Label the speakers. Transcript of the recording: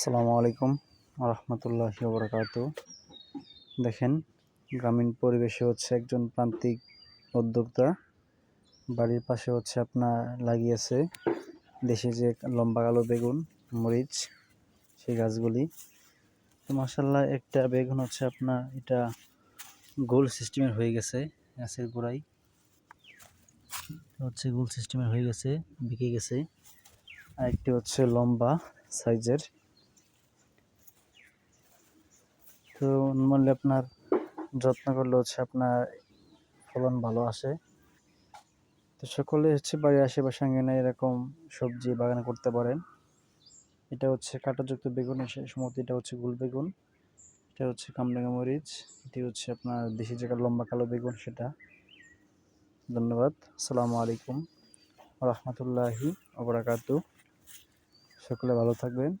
Speaker 1: আসসালামু আলাইকুম রহমতুল্লাহ বরকাত দেখেন, গ্রামীণ পরিবেশে হচ্ছে একজন প্রান্তিক উদ্যোক্তা। বাড়ির পাশে হচ্ছে আপনার লাগিয়েছে দেশে যে লম্বা কালো বেগুন, মরিচ, সেই গাছগুলি। তো মাসাল্লাহ একটা বেগুন হচ্ছে আপনার, এটা গোল সিস্টেমের হয়ে গেছে, গাছের গোড়ায়। হচ্ছে গোল সিস্টেমের হয়ে গেছে, বিকে গেছে। আরেকটি হচ্ছে লম্বা সাইজের তো নর্মালি আপনার যত্ন করলে হচ্ছে আপনার ফলন ভালো আসে। তো সকলে হচ্ছে বাড়ির আশেপাশে আঙ্গিনায় এরকম সবজি বাগান করতে পারেন। এটা হচ্ছে কাঁটাযুক্ত বেগুন সে সময় এটা হচ্ছে গুল বেগুন, এটা হচ্ছে কামরাঙ্গা মরিচ, এটি হচ্ছে আপনার দেশি জায়গার লম্বা কালো বেগুন সেটা। ধন্যবাদ, আসসালামু আলাইকুম রহমতুল্লাহি অবরাকাতু সকলে ভালো থাকবেন।